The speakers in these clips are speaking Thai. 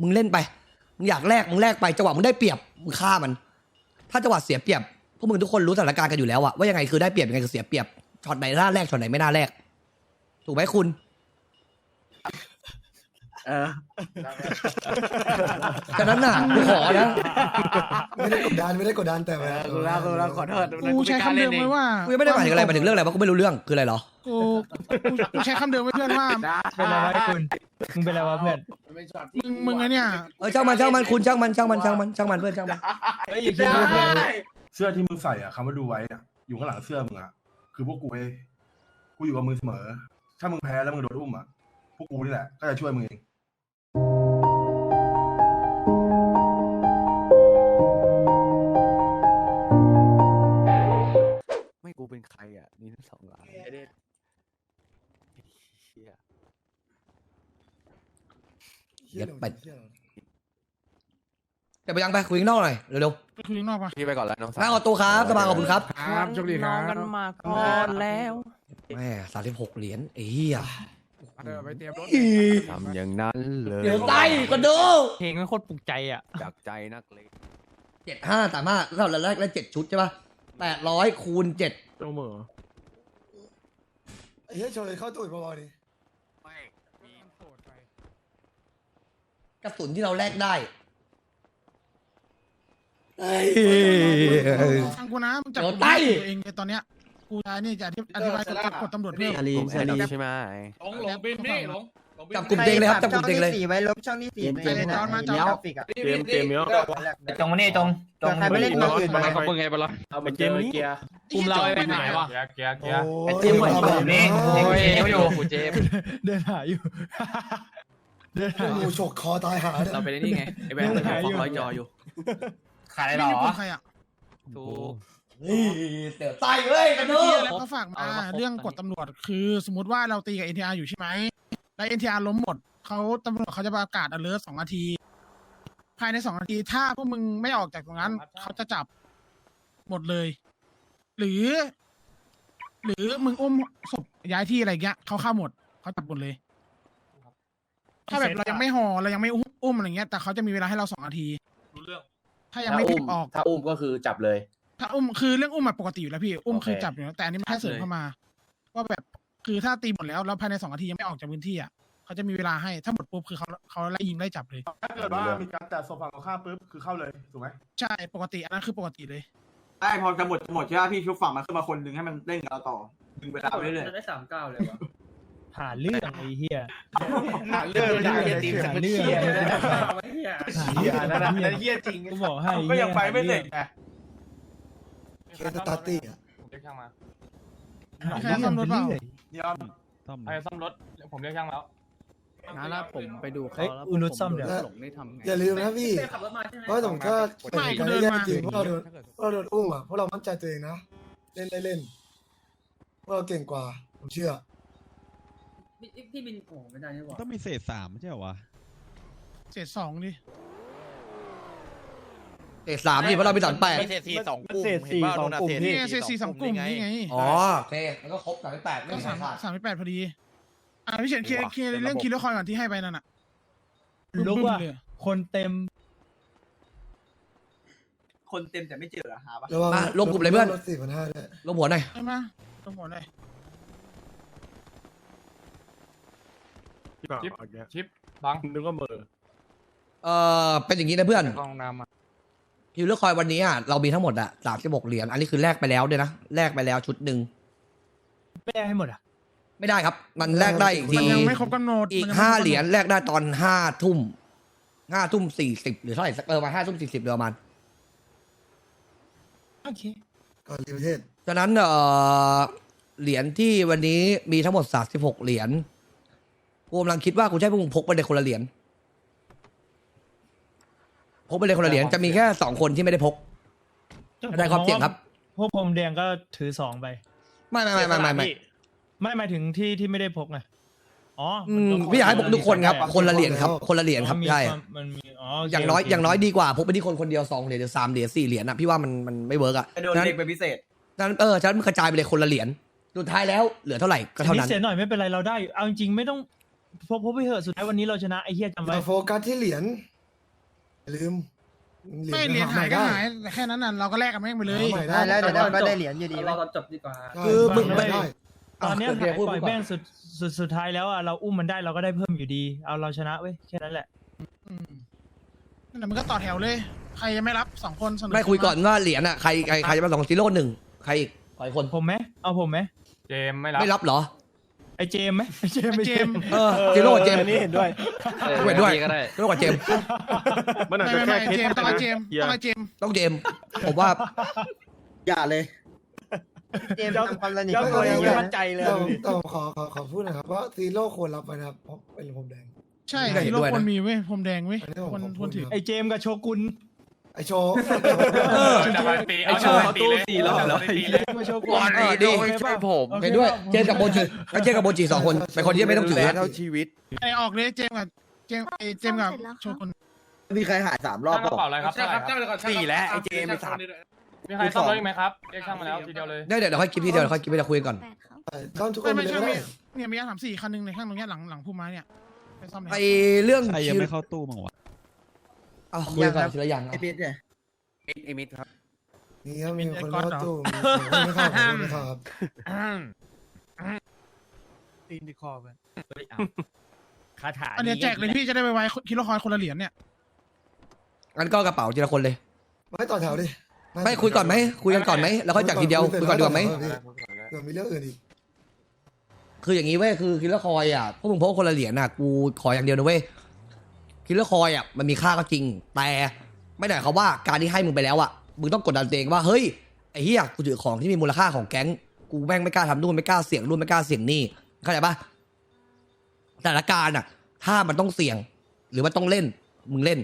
มึงเล่นไป มึงอยากแลกมึงแลกไปจังหวะมึงได้เปรียบมึงฆ่ามัน ถ้าจังหวะเสียเปรียบพวกมึงทุกคนรู้สถานการณ์กันอยู่แล้วอะว่ายังไงคือได้เปรียบยังไงคือเสียเปรียบช็อตไหนน่าแลกช็อตไหนไม่น่าแลกถูกไหมคุณ เออฉะนั้นน่ะกูขอนะไม่ได้กดดันไม่ได้กดดันแต่ว่ากูรับกูรับขอโทษกูใช้คำเดิมไว้ว่ากูยังไม่ได้หมายถึงอะไรหมายถึงเรื่องอะไรวะกูไม่รู้เรื่องคืออะไรเหรอกูกูกูใช้คำเดิมไว้เพื่อนว่าเป็นไรวะไอ้คุณมึงเป็นไรวะเพื่อนมึงมึงไงเนี่ยเออช่างมันช่างมันคุณช่างมันช่างมันช่างมันช่างมันเพื่อนช่างมันเฮ้ยอย่าคิดว่าเพื่อนเสื้อที่มึงใส่อะคำว่าดูไว้อะอยู่ข้างหลังเสื้อมึงอะคือพวกกูเว้ยกูอยู่กับมึงเสมอ ถ้ามึงแพ้แล้วมึงโดนอุ้มอะพวกกูนี่แหละก็จะช่วยมึงเอง อะนี่ทั้งสองหลังไอ้เด็ดเหี้ยเหี้ยหนูไปเหี้ยหนูจะไปยังไปคุยข้างนอกหน่อยเร็วไปคุยข้างนอกปะพี่ไปก่อนแล้วน้องๆสาน้าวขอตัวครับสบายขอบคุณครับครับโชคดีครับกันมาก่อนแล้วแม่สามสิบหกเหรียญไอ้เหี้ยเดี๋ยวไปเตรียมรถทำอย่างนั้นเลยเดี๋ยวใจก็ดูเพลงมันโคตรปลุกใจอะจากใจนักเลงเจ็ดห้าสามห้าเราแรกได้เจ็ดชุดใช่ป่ะ แปดร้อยคูณเจ็ดโตเหมอไอ้เหี้ยโชว์เลยเข้าตู้อีกเบาๆดิกระสุนที่เราแลกได้เฮ้ย ฟังกูนะมึงจับเดี๋ยวกูไต้ตัวเองเลยตอนเนี้ยกูจะนี่จะอธิอธิบายกฎกฎตำรวจเพิ่ม อาลีอาลีใช่ไหม หลงหลงบินนี่หลง จับกลุ่มเต็งเลยครับจับกลุ่มเต็งเลยสี่ไว้ลบช่องที่สี่เกมจอนมาจอนกราฟิกอะเตรียมเตรียมเยอะตรงมานี่ตรงตรงใครไปเล่นเมืองอื่นมาเขาเป็นไงบ้างล่ะเอาไปเกมนี้อุ้มเราไปไหนวะเกียร์เกียร์โอ้เกียร์ยไอ้เจมส์เหมือนผมนี่โอ้ยเจมส์อยู่กูเจมเดินหาอยู่เดินหาองูยู่ฉกคอตายหาเนี่ยเราไปนี่ไงไอ้แบงค์มันฟองร้อยจออยู่ขายไม่หรอมีคนใครอะถูกนี่เสียใจเว้ยกันดูแล้วเขาฝากมาเรื่องกฎตำรวจคือสมมติว่าเราตีกับ NTR อยู่ใช่ไหม แล้ว NTR ล้มหมดเขาตำรวจเขาจะประกาศ alert สองนาที ภายในสองนาทีถ้าพวกมึงไม่ออกจากตรงนั้น เขาจะจับหมดเลย หรือ หรือมึงอุ้มศพย้ายที่อะไรเงี้ยเขาเข้าหมดเขาจับหมดเลย ถ้าแบบเรายังไม่ห่อเรายังไม่อุ้มอุ้มอะไรเงี้ยแต่เขาจะมีเวลาให้เราสองนาที รู้เรื่อง ถ้ายังไม่เก็บออก ถ้าอุ้มก็คือจับเลย ถ้าอุ้มคือเรื่องอุ้มอะปกติอยู่แล้วพี่ อุ้มโอเคคือจับอยู่แล้วแต่อันนี้มันแค่เสริมเข้ามาว่าแบบ คือถ้าตีหมดแล้วแล้วภายในสองนาทียังไม่ออกจากพื้นที่อะเขาจะมีเวลาให้ถ้าหมดปุ๊บคือเขาเขาไล่ยิงไล่จับเลย ถ้าเกิดว่ามีการแตะโซฟาของข้ามปุ๊บคือเข้าเลยถูกไหมใช่ปกติอันนั้นคือปกติเลยใช่พอจะหมดจะหมดใช่ไหมพี่ชุบฝั่งมันขึ้นมาคนหนึ่งให้มันเล่นกับเราต่อดึงเวลาไปเรื่อยได้สามเก้าเลยวะหาเรื่องไอ้เหี้ยหาเรื่องไม่ได้เหี้ยตีมสักเหี้ยเหี้ยนั่นน่ะนั่นเหี้ยจริงกูบอกให้ก็ยังไปไม่เสร็จไงเคสตาร์ตี้อะผมเรียกช่างมาแค่ซ่อมรถ เปล่ายอมไอ้ซ่อมรถผมเรียกช่างแล้วนะแล้วผมไปดูเฮ้ยอุนุชซ่อมเดี๋ยวหลงได้ทำไงอย่าลืมนะพี่ขับรถมาใช่ไหมเพราะสมมติถ้าไม่เหตุการณ์กูเดินแย่มาจริงพวกเราโดนพวกเราโดนอุ้มอะพวกเรามั่นใจตัวเองนะเล่นได้เล่นพวกเราเก่งกว่า ผมเชื่อพี่บินโอ้ไม่ได้นี่หว่าต้องมีเศษสามไม่ใช่เหรอวะเศษสองดิ เศษสามนี่เพราะเราไปสอนแปดเศษสี่สองกลุ่มเศษสี่สองกลุ่มนี่ไงเศษสี่สองกลุ่มนี่ไงอ๋อโอเคแล้วก็ครบสามแปดไม่ก็มีสามขาด สามแปดพอดี อ่าพี่เฉินเคลียร์เคลียร์เรื่องคิลเลอร์คอยก่อนที่ให้ไปนั่นอะรู้ว่าเลยคนเต็มๆคนเต็มแต่ไม่เจอหาปะระวังมาลงกลุ่มเลยเพื่อน รถสี่พันห้าด้วยลงหัวหน่อยใช่ไหมต้องหัวเลยชิป ชิปบังนึกว่ามือเออเป็นอย่างนี้นะเพื่อน กองน้ำอะ คิวเลอร์คอยวันนี้อะเรามีทั้งหมดอะสามสิบหกเหรียญอันนี้คือแลกไปแล้วด้วยนะแลกไปแล้วชุดหนึ่งไม่ได้ให้หมดอะ ไม่ได้ครับ มันแลกได้อีกมัทีนยังไม่ครบกำหนดอีกมันยังไม่ห้าคบกำดเหรียญแลกได้ตอนห้าทุ่มห้าทุ่มสี่สิบหรือเท่าไหร่สักเออมาห้าทุ่มสี่สิบเดือประมาณ โอเคก่อนรีประเทศฉะนั้นเอ่อเหรียญที่วันนี้มีทั้งหมดสามสิบหกเหรียญกูกำลังคิดว่ากูจะให้พวกมึงพกไปในคนละเหรียญ พกไปในคนละเหรียญจะมีแค่สองคนที่ไม่ได้พก ได้ความเสี่ยงครับ พวกผมแดงก็ถือสองไป ไม่ไม่ไม่ไม่ไม่ไม่ไม่หมายถึงที่ที่ไม่ได้พกไงอ๋ออืนมก็พี่อยากให้พกทุกคนครับ คนละเหรียญครับ คนละเหรียญครับอ๋อมีใช่วามมันมีอ๋อโเคอย่างน้อยโเคอย่างน้อยดีกว่าพกไปที่คนคนเดียวสองเหรียญหรือสามเหรียญสี่เหรียญอะพี่ว่ามันมันไม่เวิร์กอะไปโดนฉะนั้นเด็กเป็นพิเศษฉะนั้นเออฉะนั้นมันกระจายไปเลยคนละเหรียญสุดท้ายแล้วเหลือเท่าไหร่ก็อันเท่านี้นั้นเสียหน่อยไม่เป็นไรเราได้อยู่เอาจริงๆไม่ต้องพกพกไปเถอะสุดท้ายวันนี้เราชนะไอ้เฮียจำไว้เราโฟกัสที่เหรียญอย่า ลืมไม่เหรียญหายก็หายแต่แค่นั้นน่ะเราก็แลกกันแม่งไปเลยหาใหม่ได้แล้วเดี๋ยวเราก็ได้เหรียญอยู่ดีเราตอนจบดีกว่าคือมึงไม่ได้ตอนเนี้ยโอเคหายพูดปล่อยพูดก่อนแม่งสุดสุดสุดท้ายแล้วอะเราอุ้มมันได้เราก็ได้เพิ่มอยู่ดี เอาเราชนะเว้ยแค่นั้นแหละอืมนั่นแหละมันก็ต่อแถวเลย ใครยังไม่รับสองคนเสนอไม่คุยก่อนว่าเหรียญอะใครใครใครจะมาสองซีโร่หนึ่งใครอีกขออีกคนผมไหมเอาผมไหมเจมส์ไม่รับไม่รับเหรอ ไอ้เจมส์ไหมไอ้เจมส์ไอ้ไอ้เจเจมมส์ส์เออซีโร่กับเจมส์นี่เห็นด้วยกูเห็นด้วยซีโร่กับเจมส์มันอาจไม่จะไม่แค่ไม่เคสเจมส์ต้องไอ้เจมส์ต้องไอ้เจมส์ต้องเจมส์ผมว่าอย่าเลย เจมส์ทำความระหนิเจ้าตัวยังไม่มั่นใจเลยแต่ดูดิแต่ผมขอขอขอพูดหนะครับว่าซีโร่ควรรับไปนะครับเพราะเป็นผมแดง ใช่ไม่เห็ที่นโลด้วยกนะคนมีเว้ยพรมแดงเว้ยอันนี้ผมคนขอพูคดนถือนะไอ้เจมส์กับโชกุนไอ โชว์เออจะมาตีไอ้โชว์เขาตู้สี่รอบแล้วตีไอ้เลยเจมส์กับโชกุนเออดีไม่ใช่ผมเห็นด้วยเจมส์กับโบจิก็เจมส์กับโบจิสองคนเป็นคนที่ไม่ต้องถือเท่าชีวิตไอออกเลยเจมส์กับเจมส์ไอ้เจมส์กับโชกุนมีใครหายสามรอบตั้งกเประเป๋าล่าอะไรครับใช่ครับเท่าไหเจ้าร่เดี๋ยวก่อนสี่แล้วไอ้เจมส์ไอ้สัตว์มีใครซ่อมรถอีกไหมครับเรียกช่างมาแล้วทีเดียวเลยได้เดี๋ยวเดี๋ยวค่อยคิดพี่เดี๋ยวค่อยคิดไปเดี๋ยวคุยกันก่อนซ่อมทุกคไม่นไปไม่เลยใช่ก็มีได้เนี่ยมีอาสามสี่คันหนึ่งในข้างตรงเนี้ยหลังหลังพุ่มไม้เนี่ยไปซ่อมเลยไอเรื่องใครยังไม่เข้าตู้มั้งวะ เอาคุยกันก่อนทีละอย่างไอเอาพีทเนี่ยไอ้มิดครับ นี่ครับมีคนเข้าตู้มีคนไม่เข้าผมไม่เข้าครับตีนที่คอไปคาถาอันเนี้ยแจกเลยพี่จะได้ไปไว้คิโลคอยคนละเหรียญเนี่ยงั้นก็กระเป๋าทีละคนเลยไม่ต่อแถวดิไม่คุยก่อนไหมคุยกันก่อนไหมแล้วค่อยจัดทีเดียวคุยก่อนดีกว่าไหมเดี๋ยวมีเรื่องอื่นอีกคืออย่างนี้เว้ยคือคิลเลอร์คอยอะพวกมึงพกคนละเหรียญอะกูขออย่างเดียวนะเว้ย คิลเลอร์คอยอะมันมีค่าก็จริง แต่ไม่ได้เขามว่าการที่ให้มึงไปแล้วอะมึงต้องกดดันตัวเองว่าเฮ้ยไอ้เหี้ยกูถือของที่มีมูลค่าของแก๊งกูแม่งไม่กล้าทำนู่นไม่กล้าเสี่ยงนู่นไม่กล้าเสี่ยงนี่เข้าใจปะสถานการณ์อะ ถ้ามันต้องเสี่ยง หรือว่าต้องเล่น มึงเล่น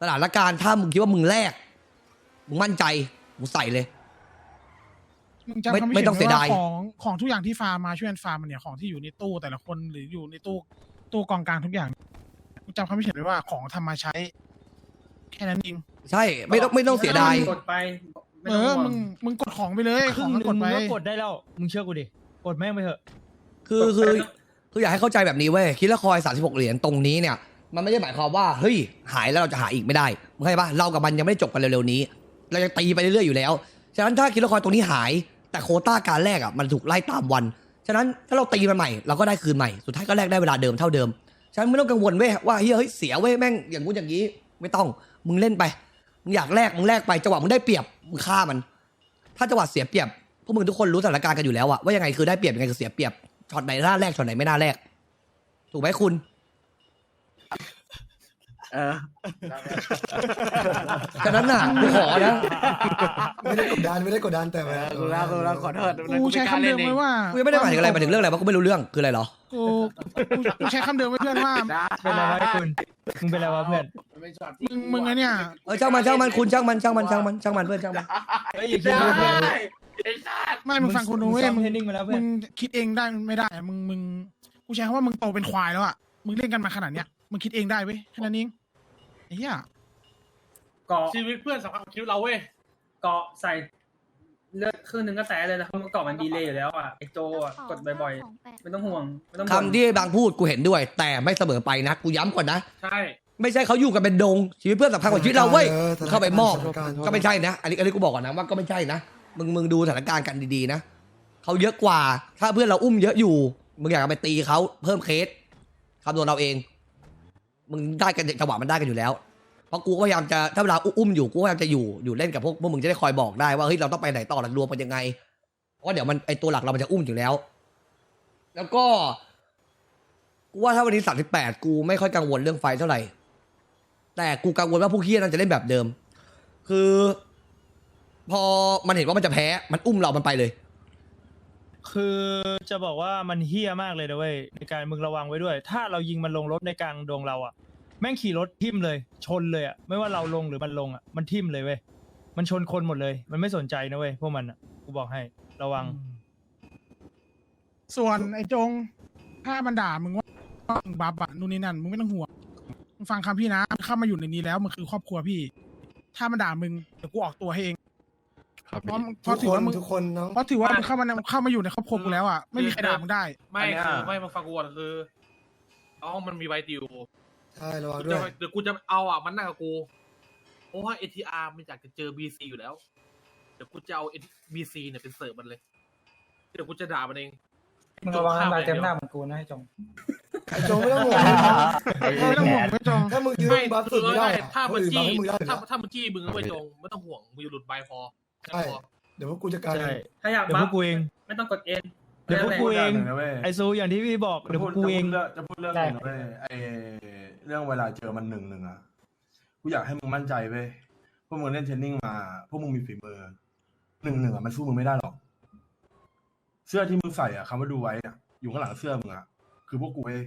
สถานการณ์ถ้ามึงคิดว่ามึงแลกมึงมั่นใจมึงใส่เลย มึงจำไม่คำไม่พิต้องเสียดาย ของของทุกอย่างที่ฟาร์มมาช่วยกันฟาร์มมันเนี่ยของที่อยู่ในตู้แต่ละคนหรืออยู่ในตู้ตู้กองกลางทุกอย่าง มึงจำคำพิเศษไว้ว่าของทำมาใช้ แค่นั้นเองใช่ไม่ต้องไม่ต้องเสียดาย กดไปไม่เอต้องห่วงอมึงมึงกดของไปเลยคขรึ่องงหมันนึ่งกดมึไปงก็กดได้แล้ว มึงเชื่อกูดิ กดแม่งไปเถอะ คือคือคืออยากให้เข้าใจแบบนี้เว้ยคิดละคอย36 เหรียญตรงนี้เนี่ย มันไม่ได้หมายความว่าเฮ้ยหายแล้วเราจะหาอีกไม่ได้มึงเข้าใจปะเรากับมันยังไม่ได้จบกันเร็วๆนี้ เรายังตีไปเรื่อยๆอยู่แล้ว ฉะนั้นถ้าคิดละคอยตรงนี้หาย แต่โควต้าการแลกอะมันถูกไล่ตามวัน ฉะนั้นถ้าเราตีมันใหม่เราก็ได้คืนใหม่สุดท้ายก็แลกได้เวลาเดิมเท่าเดิม ฉันไม่ต้องกังวลเว้ยว่าเฮ้ยเฮ้ยเสียเว้ยแม่งอย่างงู้นอย่างนี้ ไม่ต้องมึงเล่นไปมึงอยากแลกมึงแลกไปจังหวะมึงได้เปรียบมึงฆ่ามัน ถ้าจังหวะเสียเปรียบพวกมึงทุกคนรู้สถานการณ์กันอยู่แล้วอะว่ายังไงคือได้เปรียบยังไงคือเสียเปรียบช็อตไหนน่าแลกช็อตไหนไม่น่าแลกถูกไหมคุณ เออฉะนั้นน่ะกูขอนะไม่ได้กดดันไม่ได้กดดันแต่ว่ากูรักกูรักขอโทษกูใช้คำเดิมไว้ว่ากูยังไม่ได้หมายถึงอะไรหมายถึงเรื่องอะไรวะกูไม่รู้เรื่องคืออะไรเหรอกูกูกูใช้คำเดิมไว้เพื่อนว่าเป็นไรวะไอ้คุณมึงเป็นไรวะเพื่อนมึงมึงไอเนี่ยเออช่างมันช่างมันคุณช่างมันช่างมันช่างมันช่างมันเพื่อนช่างมันเฮ้ยอย่าคิดว่าเพื่อนไม่มึงฟังกูดูเว้ยซ้อมมึงเทรนนิ่งมาแล้วเพื่มึอนงคิดเองได้ไม่ได้อะมึงมึงกูใช้คำว่ามึงโตเป็นควายแล้วอะมึงเล่นกันมาขนาดเนี้ยมึงคิดเองได้เว้ยแค่นั้นเองไอ้ เหี้ยเกาะชีวิตเพื่อนสำคัญกว่าชีวิตเราเว้ยเกาะใส่เลือดครึ่งหนึ่งก็แตะเลยนะเพราะมันเกาะมันดีเลยอยู่แล้วอะไอโจอะกดบ่อยๆไม่ต้องห่วงไม่ต้องบ่นคำที่บางพูดกูเห็นด้วย แต่ไม่เสมอไปนะกูย้ำก่อนนะใช่ไม่ใช่เขาอยู่กันเป็นดง ชีวิตเพื่อนสำคัญกว่าชีวิตเราเว้ยออเข้าไปมอบสถนารณ์ก็ไม่ใช่นะ อันนี้อันนี้กูบอกก่อนนะว่าก็ไม่ใช่นะมึงมึงดูสถานการณ์กันดีๆนะเขาเยอะกว่า ถ้าเพื่อนเราอุ้มเยอะอยู่มึงอยากจะไปตีเขาเพิ่มเคสคำนวณเราเอง มึงได้กันจังหวะมันได้กันอยู่แล้ว เพราะกูก็พยายามจะถ้าเวลาอุ้มอยู่กูพยายามจะอยู่อยู่เล่นกับพวกพวกมึงจะได้คอยบอกได้ว่าเฮ้ยเราต้องไปไหนต่อหลักรวมกันยังไง เพราะว่าเดี๋ยวมันไอตัวหลักเรามันจะอุ้มอยู่แล้ว แล้วก็กูว่าถ้าวันนี้สามสิบแปดกูไม่ค่อยกังวลเรื่องไฟเท่าไหร่ แต่กูกังวลว่าพวกเฮียนั่นจะเล่นแบบเดิม คือ พอมันเห็นว่ามันจะแพ้ มันอุ้มเรามันไปเลย คือจะบอกว่ามันเฮี้ยมากเลยนะเว้ยในการมึงระวังไว้ด้วย ถ้าเรายิงมันลงรถในกลางดงเราอะ แม่งขี่รถทิ่มเลย ชนเลยอะไม่ว่าเราลงหรือมันลงอะมันทิ่มเลยเว้ยมันชนคนหมดเลย มันไม่สนใจนะเว้ยพวกมันอะกูบอกให้ระวัง ส่วนไอ้จง ถ้ามันด่ามึงว่ามึงบับอะนู่นนี่นั่นมึงไม่ต้องห่วงมึงฟังคำพี่นะเข้ามาอยู่ในนี้แล้วมันคือครอบครัวพี่ ถ้ามันด่ามึงเดี๋ยวกูออกตัวให้เอง เพราะเพทุราะกถือคนว่ามึงทุกคนน้อง เพราะถือว่ามึงเข้ามาในเข้ามาอยู่ในครอบครัวกูแล้วอะไม่มีใครด่ามึงได้ ไม่คือไม่มาฟังกูก่อนคืออ๋อมันมีใบติวใช่ระวังกูด้จะวยเดี๋ยวกูจะเอาอะมันนั่งกับกู เพราะว่า ATR มันอยากจะเจอ BC อยู่แล้ว เดี๋ยวกูจะเอา BC เนี่ยเป็นเสิร์ฟมันเลย เดี๋ยวกูจะด่ามันเองมึงระวังน้ำลายเต็มหน้าเหมือนกูนะไอ้จง ไอ้โจงไม่ต้องห่วงไม่ต้องห่วงไม่จงถ้ามึงยืนไม่บัฟสุดไม่ได้อะถ้าคมันนอื่นบัจี้ฟให้มึงได้อยู่ถ้าแล้วถ้ามันจี้มึงก็ไปจงไม่ต้องห่วงมึงจะหลุดใบพอแค่ ใช่พอเดี๋ยวพวกกูจะการใช่ถ้าอยากเดี๋ยวบัพวฟกกูเอง ไม่ต้องกดเอ็นเดี๋ยวพวกกูเองจะพูดย่าหนึ่นะเว้ยไอซูอย่างที่พี่บอกเดี๋ยวพวกกูเอง จะพูดเรื่องจะพูดเรื่องหนึงนะเว้ยไอเรื่องเวลาเจอมันหนึ่งหนึ่งอะกูอยากให้มึงมั่นใจเว้ยพวกมึงเล่นเทรนนิ่งมา พวกมึงมีฝีมือหนึ่งหนึ่งอะมันสู้มึงไม่ได้หรอก เสื้อที่มึงใส่อะคำว่าดูไว้อะอยู่ข้างหลังเสื้อมึงอะคือพวกกูเว้ย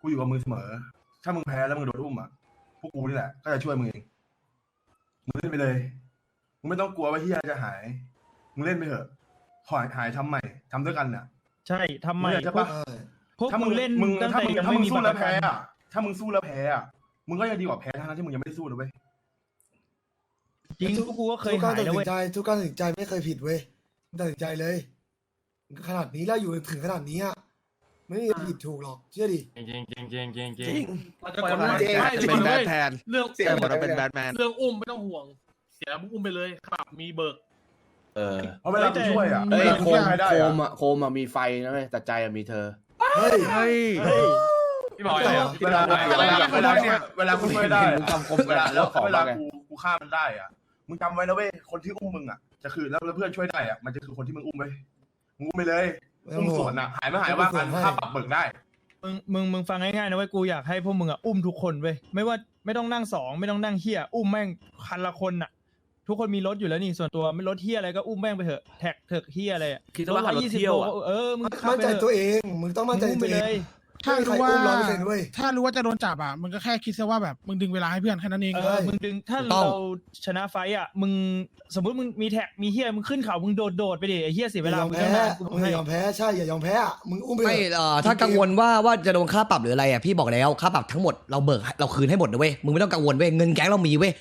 กูอยู่กับมึงเสมอ ถ้ามึงแพ้แล้วมึงโดนอุ้มอะพวกกูนี่แหละก็จะช่วยมึงเองมึงเล่นไปเลย มึงไม่ต้องกลัวว่าที่จะหาย มึงเล่นไปเถอะหายหายทำใหม่ทำด้วยกันน่ะ ใช่ทำไมมึงอยากจะพวกปะใช่พวกถ้ามึมึงงเล่นมึงตั้งถ้าแต่มึงยังถ้าไม่มึงมีสู้บัตแล้วรประแพ้กันอะถ้ามึงสู้แล้วแพ้อะมึงก็ยังดีกว่าแพ้ทั้งๆที่มึงยังไม่ได้สู้นะเว้ย จริงพวกกูก็เคยทุกกาหารยตัดนะสิเว้นยใจทุกการตัดสินใจไม่เคยผิดเว้ยมึงตัดสินใจเลยขนาดนี้แล้วอยู่ถึงขนาดนี้อะไม่มีผิดถูกหรอกเชื่อดิ จริงจริงจริงจริงจริงจริจริงงเราจะปล่อยมันเจ๊ไม่จะจริงเป็นแบเว้ทยแทนเรื่องเสียหมดแล้วเป็นแบทแมน เรื่องอุ้มไม่ต้องห่วง เสียมึงอุ้มไปเลยครับมีเบิก เออเพราะเวลากูช่วยอะเอ้เวยลาโคกูช่วยมใครได้โคอะมอะโคมอะมีไฟนะเว้ยแต่ใจอะมีเธอ เฮ้ยเฮ้ยพี่บอยเวลาเวลาเวลาเวลาเนี่ยเวลากูช่วยได้มึงอะจำคมเวลากันแล้วของเวลาว่าไงกูกูฆ่ามันได้อะมึงจำไว้นะเว้ยคนที่อุ้มมึงอะจะคือแล้วแล้วเพื่อนช่วยได้อะมันจะคือคนที่มึงอุ้มไปมึงอุ้มไปเลยไม่ต้ออุ้งมห่สววงนอะหายไม่หายว่ากันให้ค่าปรับเบิกได้มึงมึงมึงฟังง่ายๆนะเว้ยกูอยากให้พวกมึงอะอุ้มทุกคนเว้ยไม่ว่าไม่ต้องนั่งสองไม่ต้องนั่งเฮียอุ้มแม่งคันละคนอะ ทุกคนมีรถอยู่แล้วนี่ส่วนตัวไม่รถเฮียอะไรก็อุ้มแม่งไปเถอะแท็กเถอะเฮียอะไรอะคิดว่าขับรถเที่ยวอะเออมึงขับมั่นไปใจเถอะตัวเองมึงต้องมั่นใจมึงตัวไปเอเลงย ถ้าไม่มีใครรู้ว่า อุ้มร้อยเปอร์เซ็นต์เว้ย ถ้ารู้ว่าจะโดนจับอะมึงก็แค่คิดซะว่าแบบมึงดึงเวลาให้เพื่อนแค่นั้นเอง เอใช่อมึงดึง ถ้าถูกต้องเราชนะไฟต์อะ มึง สมมติมึงมีแท็ก มีเฮียมึงขึ้นเขา มึงโดดโดดๆไปดิไอ้เฮียเสียอเวย่าลายอมมึงแพ้จะได้กูบอมึกงอให้ย่ายอมแพ้ใช่อย่ายอมแพ้อะมึงอุ้มไปไม่เถอะ เอ่อถ้ากังวลว่าว่าจะโดนค่าปรับหรืออะไรอะพี่บอกแล้วค่าปรับทั้งหมดเราเบิกให้เราคืนให้หมดนะเว้ยมึงไม่ต้องกังวลเว้ยเงินแก๊งเรามีเว้ย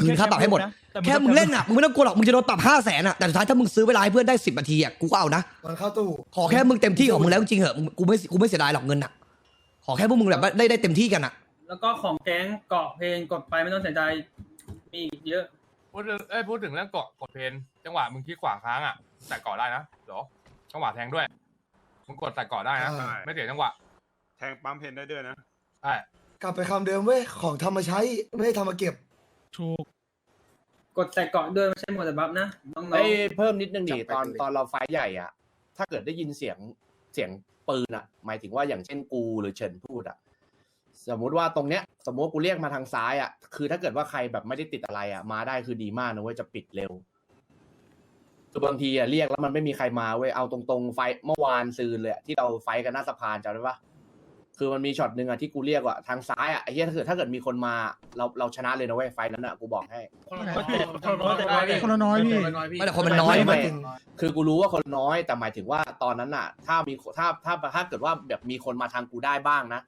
คืนค่าปรับให้หมดต่แค่มึงเล่นอะมึงไม่ต้องกลัวหรอกมึงจะโดนปรับห้าแสนอะแต่สุดท้ายถ้ามึงซื้อเวลาให้เพื่อนได้สิบนาทีอะกูก็เอานะตอนเข้าตู้ขอแค่มึงเต็มที่ของมึงแล้วจริงๆเหอะมึงกูไม่กูไม่เสียดายหรอกเงินอะขอแค่พวกมึงแบบว่าได้ได้เต็มที่กันอะ แล้วก็ของแก๊งเกาะเพลงกดไปไม่ต้องเสียใจมีอีกเยอะพูดถึงเอ้ยพูดถึงเรื่องเกาะกดเพนจังหวะมึงคลิกขวาค้างอะใส่เกาะได้นะเหรอจังหวะแทงด้วยมึงกดใส่เกาะได้นะใช่ไม่เสียจังหวะ แทงปั๊มเพนได้ด้วยนะใช่กลับไปคำเดิมเว้ยของทำมาใช้ไม่ได้ทำมาเก็บ ถูก กดใส่เกาะด้วยไม่ใช่หมดแต่บัฟนะน้องเอ้ยเพิ่มนิดนึงดิจับไปตอนเลย ตอนเราไฟท์ใหญ่อะ ถ้าเกิดได้ยินเสียงเสียงปืนอะ หมายถึงว่าอย่างเช่นกูหรือเฉินพูดอะ สมมุติว่าตรงเนี้ย สมมติว่ากูเรียกมาทางซ้ายอะ คือถ้าเกิดว่าใครแบบไม่ได้ติดอะไรอะ มาได้คือดีมากนะเว้ยจะปิดเร็ว คือบางทีอะเรียกแล้วมันไม่มีใครมาเว้ย เอาตรงๆไฟท์เมื่อวานซืนเลยอะที่เราไฟท์กันหน้าสะพานจำได้ปะ คือมันมีช็อตหนึ่งอะที่กูเรียกว่าทางซ้ายอะไอ้เหี้ยถ้าเกิดถ้าเกิดมีคนมาเราเราชนะเลยนะเว้ยไฟท์นั้นอะกูบอกให้คนละน้อยคนละน้อยพี่ ไม่แต่คนมันน้อยไม่ไม่ไม่จริงคือกูรู้ว่าคนน้อยแต่หมายถึงว่าตอนนั้นน่ะ ถ้ามีถ้าถ้าถ้าเกิดว่าแบบมีคนมาทางกูได้บ้างนะ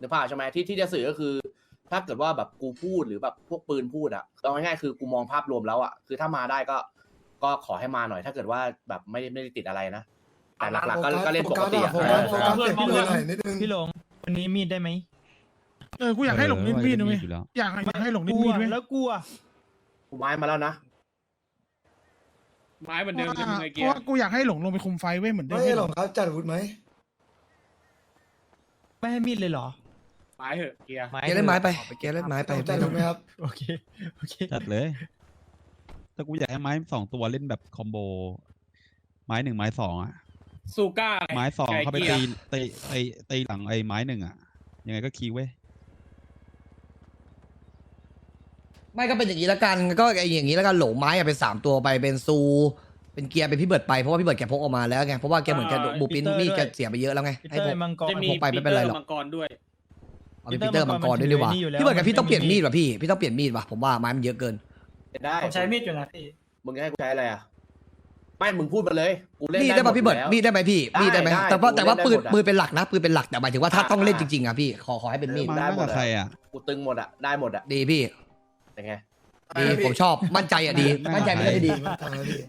นึกภาพใช่ไหมที่ที่จะสื่อก็คือ ถ้าเกิดว่าแบบกูพูดหรือแบบพวกปืนพูดอะเอาง่ายๆคือกูมองภาพรวมแล้วอะคือถ้ามาได้ก็ ก็ขอให้มาหน่อย ถ้าเกิดว่าแบบไม่ได้ไม่ได้ติดอะไรนะแต่หลักๆก็ก็เล่นปกติอะโฟกัสโฟกัสเก็บเงินหน่อยนิดนึงพี่หลง วันนี้มีดได้ไหมเออกูอยากให้หลงนิดมีดนะเว้ยอยากอยากให้หลงนิดกูมีดอะเว้ย แล้วกูอะกูไม้มาแล้วนะไม้เหมือนเดิมเพจะราะมึว่างไงเพเกียราะร์ว่ากูอยากให้หลงลงไปคุมไฟเว้ยเหมือนเดิมไม่หรอกครับจัดอาวุธไหมไม่ให้มีดเลยเหรอไม้เหอะเกียร์เกเล่นไม้ไปเกเล่นไม้ไปจัดอาวุธไหมครับโอเคโอเคจัดเลยแต่กูอยากให้ไม้สองตัวเล่นแบบคอมโบ ไม้หนึ่งไม้สองอะ ซูก้าไม้สองเข้าไปตีตีตีตีหลังไอ้ไม้หนึ่งอะ ยังไงก็คีย์เว้ยไม่ก็เป็นอย่างนี้แล้วกันก็ไอ้อย่างนี้แล้วกันโหลไม้อะเป็นสามตัวไปเป็นซู เป็นเกียร์เป็นพี่เบิร์ดไปเพราะว่าพี่เบิร์ดแกพกออกมาแล้วไงเพราะว่าแกเหมือนแกบูปินมีดแกเสียไปเยอะแล้วไงปีให้เตอพกร์มังกรจะมีพกไปไม่เป็นไรหรอกมังกรด้วยเอาเป็นปีเตอร์มังกรด้วยดีกว่าปีเตอร์มังกรมันอยู่แล้วพี่เบิร์ดกับพี่ต้องเปลี่ยนมันไม่มีมีดว่ะพี่พี่ต้องเปลี่ยนมีดว่ะผมว่าไม้มันเยอะเกินได้ผมใช้มีดอยู่นะพี่มึงจะให้กูใช้อะไรอะ ไม่มึงพูดมาเลยกูเล่นมีดได้ได้หมป่ะดพี่เบิร์ดอยู่แล้ว มีดได้ไหมพี่มีดได้ไหมได้แต่ว่ากูแต่ว่าเล่นได้ปืนหมดอะปืนเป็นหลักนะปืนเป็นหลักแต่หมายถึงว่าถ้าอ่าต้องเล่นอ่าจริงๆอะพี่ขอขอให้เป็นมีดเออไม้ได้หมมาดกับอะใครอะ กูตึงหมดอะได้หมดอะดีพี่เป็นไง ดีผมชอบมั่นใจอะดีมั่นใจไม่ได้ดีทางนั้นพี่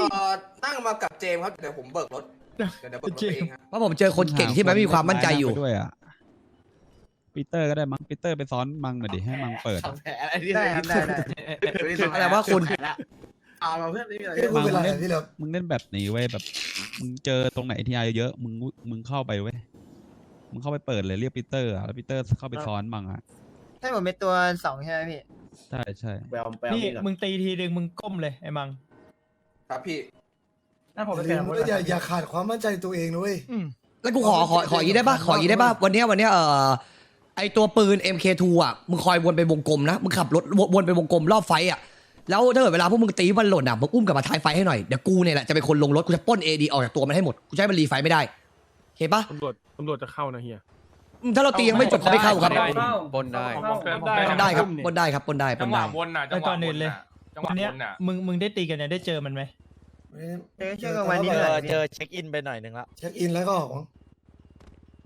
เอ่อนั่งมากับเจมส์ครับเดี๋ยวผมเบิกรถเดี๋ยวเดี๋ยวเบิกรถเองครับเพราะผมเจอคนเก่งที่มันไม่มีความมั่นใจอยู่ ไปด้วยอะปีเตอร์ก็ได้มั้งปีเตอร์ไปซ้อนมังมาดิให้มังเปิด ทำแผลอะไรที่ได้ครับได้ได้ อะไรวะคุณ เอาเราเพื่อนนี่อะไรเอ้ยมึงเป็นไรอะพี่เหลิมมึงเล่นแบบนี้เว้ยแบบ มึงเจอตรงไหนทีไอเยอะๆมึงมึงเข้าไปเว้ยมึงเข้าไปเปิดเลยเรียกปีเตอร์อะแล้วปีเตอร์เข้าไปซ้อนมังอะให้ผมเป็นตัวสองใช่ไหมพี่ ใช่ใช่แปลแปลนี่นี่ก่อนมึงตีทีนึงมึงก้มเลยไอ้มังครับพี่ถ้าผมอไปย่าเปลืลี่ยนมว่าอย่าอย่าขาดความมั่นใจในตัวเองนะเว้ย อืมแล้วกูขอขอขออย่างนี้ได้ปะขออย่างนี้ได้ปะวันเนี้ยวันเนี้ยเอ่อไอตัวปืน MK2 อะมึงคอยวนไปวงกลมนะมึงขับรถวนวนไปวงกลมรอบไฟอะ แล้วถ้าเกิดเวลาพวกมึงตีมันหล่นอะมึงอุ้มกลับมาท้ายไฟให้หน่อยเดี๋ยวกูเนี่ยแหละจะเป็นคนลงรถกูจะปล้น AD ออกจากตัวมันให้หมดกูจะให้มันรีไฟไม่ได้เห็นปะตำรวจตำรวจจะเข้านะเฮีย อืมถ้าเราตียังไม่จบเขาไม่เข้าครับเข้าปนได้เข้าปล้นได้ครับปล้นได้ครับปล้นได้ปจัล้งนหได้วะวนน่ะไปจังหก่วะอนวอื่นนเลยน่ะจังหวัวะนเนี้ยวนน่ะ มึงมึงได้ตีกันเนี่ยได้เจอมันไหมไม่เจอเชื่อกันวันนี้ด้วยเจอเช็คอินไปหน่อยนึงละ เช็คอินแล้วก็ออกมั้ง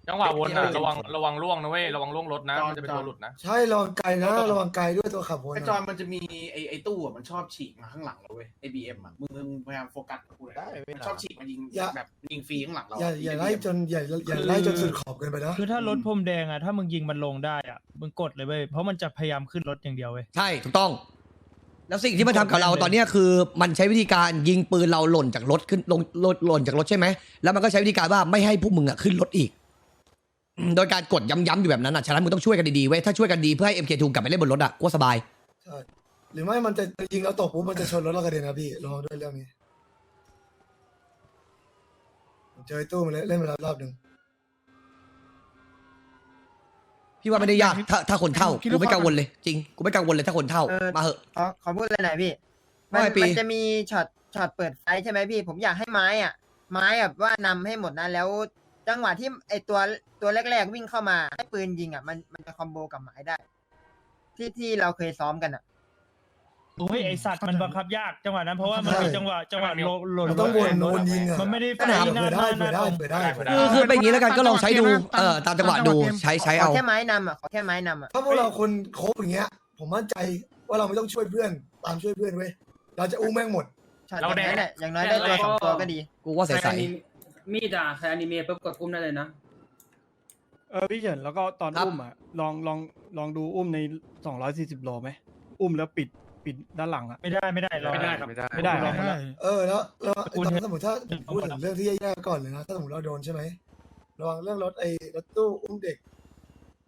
จังหวะวนน่ะระวังระวังล่วงนะเว้ยระวังล่วงรถนะมันจะเป็นตัวหลุดนะ ใช่ระวังไกลนะระวังไกลด้วยตัวขับวนไออะจอนมันจะมีไอไอตู้อะมันชอบฉีกมาข้างหลังเราเว้ยไอบีเอ็มอะมึงมึงพยายามโฟกัสกับกูเลยมันชอบฉีกมายิงแบบยิงฟรีข้างหลังเราอย่าอย่าไล่จนอย่าอย่าไล่จนสุดขอบเกินไปนะคือถ้ารถพรมแดงอะถ้ามึงยิงมันลงได้อะมึงกดเลยเว้ยเพราะมันจะพยายามขึ้นรถอย่างเดียวเว้ยใช่ถูกต้อง แล้วสิ่งที่มันทำกับเราตอนเนี้ยคือมันใช้วิธีการยิงปืนเราหล่นจากรถขึ้นลงหล่นหล่นจากรถใช่ไหมแล้วมันก็ใช้วิธีการว่าไม่ให้พวกมึงอะขึ้นรถอีกอืม โดยการกดย้ำๆอยู่แบบนั้นอะฉะนั้นมึงต้องช่วยกันดีๆเว้ยถ้าช่วยกันดีเพื่อให้ MK2 กลับไปเล่นบนรถอะก็สบาย ใช่หรือไม่มันจะยิงเราตกปุ๊บมันจะชนรถเรากระเด็นนะพี่ระวังด้วยเรื่องนี้ผมเจอไอ้ตู้มาเลยเล่นมาแล้วรอบหนึ่งพี่ว่าไม่ได้ยากถ้าถ้าคนเท่าคิดกูว่า ไม่กังวลเลย จริงกูไม่กังวลเลยถ้าคนเท่าเออ มาเหอะขอขอพูดเลยหน่อยพี่มัว่าไงปี มันจะมีช็อตช็อตเปิดไฟใช่ไหมพี่ ผมอยากให้ไม้อะ ไม้แบบว่านำให้หมดนะแล้ว จังหวะที่ไอตัวตัวแรกๆวิ่งเข้ามาให้ปืนยิงอะมันมันจะคอมโบกับไม้ได้ ที่ที่เราเคยซ้อมกันอะโอ้ยไอสัตว์มันบังคับยากจังหวะนั้นเพราะว่ามันเป็นจังหวะจังหวะหล่นหล่นมันต้องวนวนยิงอะมันไม่ได้ปัญหาไฟเผื่อได้เผื่อได้เผื่อได้เผื่อได้คือคือเป็นอย่างนี้แล้วกันก็ลองใช้ดูเออตามจังหวะดูใช้ใช้ขอเอา แค่ไม้นำอะขอแค่ไม้นำอะถ้าพวกเราคนโคบอย่างเงี้ย ผมมั่นใจว่าเราไม่ต้องช่วยเพื่อนตามช่วยเพื่อนเว้ยเราจะอุ้มแม่งหมดช็อตอย่างนั้นแหละอย่างน้อยได้ตัวสองตัวก็ดี กูว่าใใครสอนิ มีดอะใครอนิเมะปุ๊บกดอุ้มได้เลยนะ เออพี่เฉินแล้วก็ตอนครับ อุ้มอะลองลองลองดูอุ้มในสองร้อยสี่สิบโลไหมอุ้มแล้วปิดปิดด้านหลังอะ ไม่ได้ไม่ได้เราไม่ได้ครับ ไม่ได้ไม่ได้ลองเหรอแล้วเออแล้วแล้วคุณตอนสมมติถ้าพูดถึงเรื่องที่แย่ๆก่อนเลยนะถ้าสมมติเราโดนใช่ไหมระวังเรื่องรถไอ้รถตู้อุ้มเด็ก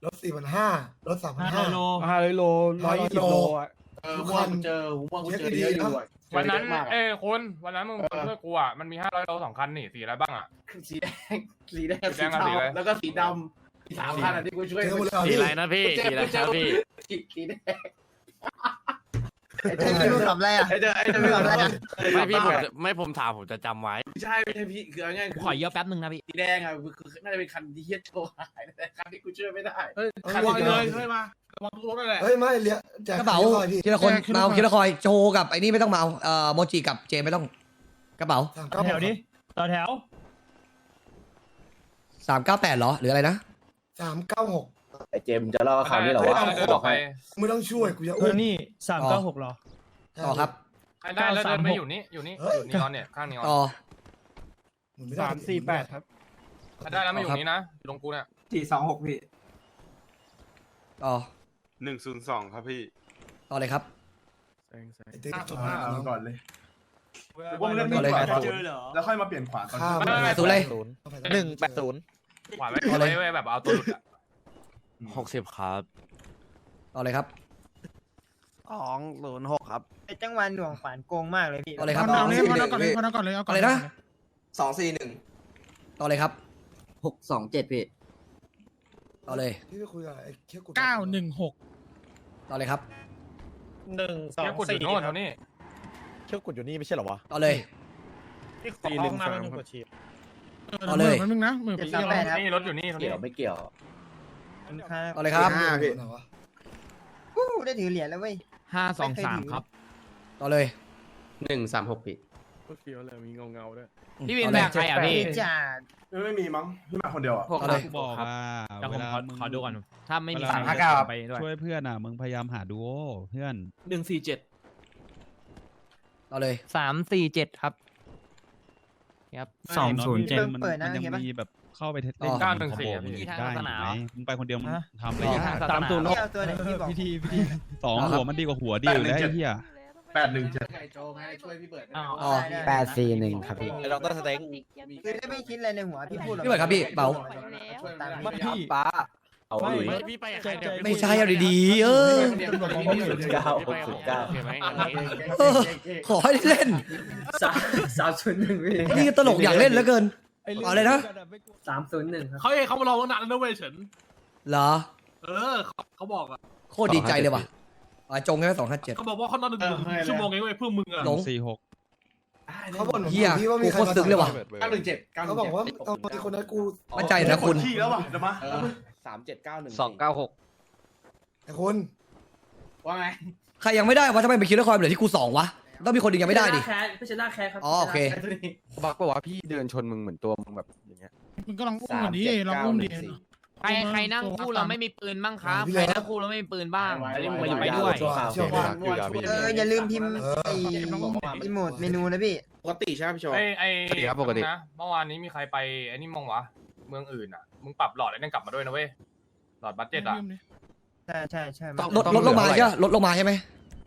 รถสี่พันห้ารถสามพันห้า ห้าโลห้าร้อยโลร้อยยี่สิบ500โลโลอะ เออม่วงกูเจอหูม่วงกูเจอเยอะอยู่อะเจอวันนั้น เยอะมากอะ เอ้ยคุณวันนั้นมึงเออช่วยกูอะมันมีห้าร้อยโลสองคันนี่สีอะไรบ้างอะ สีแดงสีแดงสีสีแดงกับเทาสีอะไร แล้วก็สีดำสีสามพันอะที่กูช่วยเจอหมดเลยเหรอสีพี่อะไรนะพี่สีอะไรครับพี่ สีแดง ไอ้ที่รู้ทำอะไรอะไอ้เจอไอ้เจอทำอะไรอะไม่พี่ผมไม่ผมถามผมจะจำไว้ไม่ใช่ไม่ใช่พี่คือเอาง่ายๆคือขอเยอะแป๊บนึงนะพี่สีแดงอะคือน่าจะเป็นคันที่เฮียโชว์หายแต่คันที่กูช่วยไม่ได้เฮ้ยขับไปเลยเฮ้ยมาระวังทุกรถนั่นแหละเฮ้ยไม่เลี้ยแจกกระเป๋าดี๋ยวก่อนพี่ทีละคนมาเอาทีละคอยโชว์กับไอ้นี่ไม่ต้องมาเอาเอ่อโมจิกับเจไม่ต้องกระเป๋าสามต่เก้าอแถวดิต่อแถวสามเก้าแปดเหรอหรืออะไรนะสามเก้าหก ไอ้เจมส์จะเล่าข่าวนี้เหรอวะได้ได้บอกไป ให้ไม่ต้องช่วยกูจะเออุ้อมนี่สามเก้าหกหรอ ต่อครับ ใครได้แล้วเดินไป936อยู่นี่อยู่นี่เฮ้ยอยู่นี่นอนเนี่ยข้างนี้นอนต่อหมุนไม่ได้สามสี่แปดครับ ใครได้แล้วไม่อยู่นี่นะอยู่ตรงกูเนี่ยสี่สองหกพี่ ต่อ หนึ่งศูนย์สองครับพี่ ต่อเลยครับ ไอ้ติ๊กอ่าเอาก่อนเลยว่ามันเล่นมีดกว่าเจอเหรอแล้วค่อยมาเปลี่ยนขวาตอน ข้ามไม่ไม่ศูนย์เลย หนึ่งแปดศูนย์ ขวาไว้ขวาไว้ไว้แบบเอาตัวหลุดอะ หกสิบครับต่อเลยครับ สองศูนย์หกครับไอ้จังหวะหน่วงขวานโกงมากเลยพี่เอาเลยครับ เอาเลยเอาก่อนเลยเอาก่อนเลยเอาก่อนอะไรเลยนะสองสี่หนึ่งต่อเลยครับหกสองเจ็ดพี่ต่อเลยพี่ไปคุยกับไอ้เคี้ยวกุดเก้าหนึ่งหกต่อเลยครับหนึ่งสอแค่งกดอยู่สี่โน่นเท่านี้เชื่อกุดอยู่นี่ไม่ใช่เหรอวะต่อเลยสี่หนึ่งสามครับเอาเลยมันนึงนะมือไปเจ็ดเที่ยวสามแปดครับนี่รถอยู่นี่เท่านี้เกี่ยว ไม่เกี่ยวต่อเลยครับ ห้าพี่ไหนวะอู้ได้ถือเหรียญแล้วเว้ย ห้าสองไม่เคยสามถือครับ ต่อเลยหนึ่งสามหกปีก็เขียวเลยมีเงาเงาๆด้วยพี่วินต่อแบเลยกใครอะพี่จ่าไม่มีมั้งพี่มาคนเดียวอะต่อเลยกูบอกว่าเดี๋ยวผเวมลาขอมึงขอดูก่อน ถ้าไม่มีเวลาสามมึงห้าเก้าไปด้วยช่วยเพื่อนอะ มึงพยายามหาดูโอเพื่อนหนึ่งสี่เจ็ดต่อเลย สามสี่เจ็ดครับ ครับ สองศูนย์เจ็ดมันเปิดนะมันยังเห็นปะ มีแบบ เข้าไปเล่นอ๋อคอมโบ914มึงพี่ได้อยู่ไหมมึงไปคนเดียวมึงฮะ ทำอะไรอ๋อยากสามศูนย์เอาตัวไหนที่บอกพิธีพิธี สองหัวมันดีกว่าหัวเดียวเลยไอ้เหี้ย แปดหนึ่งเจ็ดโจไงช่วยพี่เบิร์ดอ้าวอ๋อแปดสี่หนึ่งครับพี่ดรสเต็ง คือถ้าไม่คิดอะไรในหัวพี่พูดออกพี่เบิร์ดครับพี่เป๋า ตามไม่พี่พี่ ป้าเอาไม่หลุย พี่ไปกับใครเนี่ยไม่ใช่เอาดีๆเออตำรวจมองไม่เห็นเก้าหกสิบเก้าโอเคไหมอันนี้เออ ขอให้ได้เล่นสามสามศูนย์หนึ่งพี่นี่ก็ตลกอยากเล่นเหลือเกิน เอาเลยนะ สามศูนย์หนึ่งครับเขาเองเขามารอตั้งนานแล้วนะเว้ยเฉินเหรอ เออเขาเขาบอกอะโคตรดีใจเลยว่ะอะจงแค่สองห้าเจ็ด เขาบอกว่าเขานอนหนึ่งชั่วโมงเองเว้ยเพื่อมึงอะหลง สี่หกเขาบ่นผมเหี้ยพี่ว่ามีใครกูโคตรซึ้งเลยว่ะ เก้าหนึ่งเจ็ดเก้าหเขานึ่งบอกเจ็ดว่าเอาไอ้คนนั้นกูมั่นใจนะคุณขี้แล้วว่ะเดี๋ยวมาสามเจ็ดเก้าหนึ่งสองเก้าหกไอ้คนว่าไง ใครยังไม่ได้วะทำไมไปคิดละครเหลือที่กูสองวะ ต้องมีคนหนึงยังไม่ได้ดิแคสไม่ใช่หน้าแคสครับอ๋อโอเคบักบอกว่าพี่เดินชนมึงเหมือนตัวมึงแบบอย่างเงี้ย มึงก็ลองอุ้มก่อนดิลองอุ้มดิ ใครใครนั่งคู่เราไม่มีปืนบ้างครับ ใครนั่งคู่เราไม่มีปืนบ้างอันนี้มึงมาอยู่ไปยาวด้วยชั่วคราวเชื่อเมื่อวานเมื่อวานเอออย่าลืมพิมพ์ไอ้อีโมดเมนูนะพี่ ปกติใช่ไหมพี่โชว์ ไอ้ไอ้ปกติครับปกติ นะเมื่อวานนี้มีใครไปไอ้นี่มองวะ เมืองอื่นอะ มึงปรับหลอดไอ้นั่นกลับมาด้วยนะเว้ย หลอดบัตเจ็ตอะ ใช่ใช่ใช่ลดลดลงมาใช่ไหมลดลงมาใช่ไหม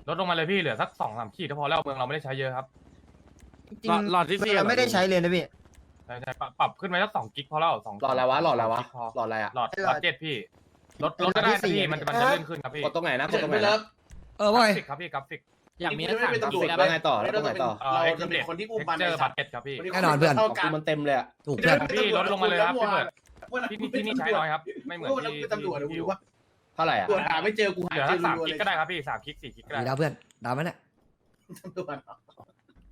ลดลงมาเลยพี่เหลือสักสองสามขีดก็พอแล้วเมืองเราไม่ได้ใช้เยอะครับจริงเราไม่ได้ใช้เลยนะพี่ ใช่ใช่ปรับปรับขึ้นไปสักสองกิกพอแล้วสองหลอดอะไรวะหลอดอะไรวะ กิกพอหลอดอะไรอะหลอดบัตเจ็ตพี่ลดลดก็ได้นะพี่มันมันจะเลื่อนขึ้นครับพี่กดตรงไหนนะกเฉิดนตรงไหนไม่เลินะกเออว่าไงกราฟิกครับพี่กราฟิกอยากมีไม่เป็นตำรวจแล้วไงต่อแล้วตรงไหนต่อเราจะเป็นคนที่อุ้มมันเจอบัตเจ็ตครับพี่แน่นอนเพื่อนเท่าของกักูนมันเต็มเลยอะถูกเพื่อน พี่ลดลงมาเลยครับพี่เบิร์ดว่าที่นี่ที่นี่ใช้น้อยครับ ไม่เหมือนว่าที่เป็นตำรวจที่ดูอยู่ว่า เท่าไหร่อะตำรวจหาไม่เจอกูหาเหลือเจสัอกสามรัวๆกิเลกยก็ได้ครับพี่สามกิกสี่กิกก็ได้ดีแล้วเพื่อนดาวมันน่ะตำรวจ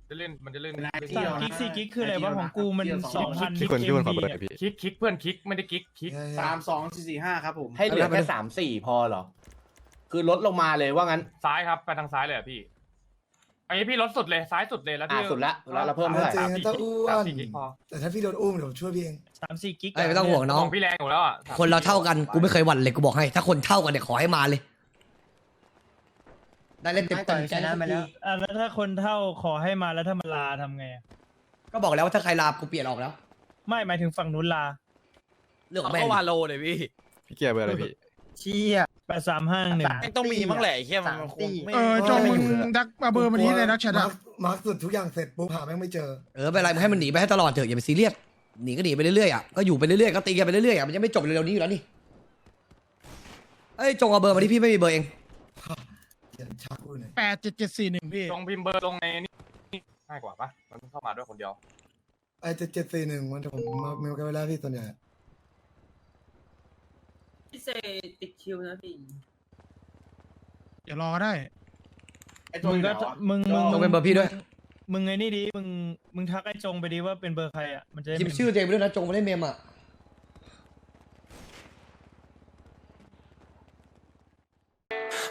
จะเล่นมันจะเล่นเวลาเล่นเที่ยวกิกสี่กิกคืออะไรวะของกูมันสองพันพี่คนพี่คนขอเบอร์หน่อยพี่ คลิกคลิกเพื่อนคลิกไม่ได้คลิกคลิกสามสองสี่สี่ห้าครับผมให้เหลือแค่สามสี่พอเหรอ คือลดลงมาเลยว่างั้น ซ้ายครับไปทางซ้ายเลยอะพี่ อันนี้พี่ลดสุดเลยซ้ายสุดเลยแล้วอะพี่สุดละแล้วเราเพิ่มเท่าไหร่เจงต้องอ้วสามนสี่คลิกพอแต่ถ้าพี่โดนอุ้มเดี๋ยวผมช่วยพี่เอง สามสี่กิกเอ้ยไม่ต้องห่วงน้องของพี่แรงอยู่แล้วอะคนเราเท่ากันกูไม่เคยหวั่นเลยกูบอกให้ ถ้าคนเท่ากันเนี่ยขอให้มาเลย ได้เล่นเต็มไม่เต็ต่อมยใจชนะมาแล้ว อะแล้วถ้าคนเท่าขอให้มาแล้วถ้ามันลาทำไงอะก็บอกแล้วว่าถ้าใครลากูเปลี่ยนออกแล้ว ไม่หมายถึงฝั่งนู้นลา เรื่องของแม่งเขาวาโลเลยพี่พี่เกียร์เบอร์อะไรพี่ เชี่ยแปดสามห้าหนึ่งต้องมีบ้างแหละไอ้เหี้ยมันสามคสี่งไม่ เออโจมึงดักเอาเบอร์มานี้ในนักแชทมาอะ ร์คมาร์คสุดทุกอย่างเสร็จปุ๊บหาแม่งไม่เจอ เออไม่เป็นไรมึงให้มันหนีไปให้ตลอดเถอะอย่าไปซีเรียสหนีก็หนีไปเรื่อยๆอะก็อยู่ไปเรื่อยๆก็ตีกันไปเรื่อยๆอะมันยังไม่จบเร็วๆนี้อยู่แล้วนี่เอ้ยจงเอาเบอร์มาที่พี่ไม่มีเบอร์เองเขียนชักกูหน่อยแปดเจ็ดเจ็ดสี่หนึ่งพี่ ลงพิมพ์เบอร์ลงในนี่ง่ายกว่าปะมันเข้ามาด้วยคนเดียว ไอ้เจ็ดเจ็ดสี่หนึ่งมันผมมาเมลกันไว้แล้วพี่ส่วนใหญ่ พี่เซติดคิวนะพี่เดี๋ยวรอก็ได้ ไอ้โจมึงอยู่ไหนก็วะมึงโจมึงต้องเป็นเบอร์พี่ด้วย มึงไงนี่ดิมึงมึงทักไอ้จงไปดิว่าเป็นเบอร์ใครอะมันจะได้พิมพ์ชื่อตัวเองไปด้วยนะจงไม่ได้เมมอะ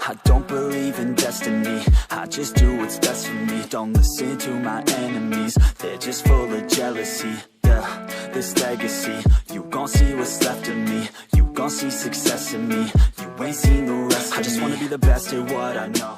I don't believe in destiny I just do what's best for me Don't listen to my enemies They're just full of jealousy Yeah, this legacy You gon' see what's left of me You gon' see success in me. You ain't seen the rest. I just wanna be the best at what I know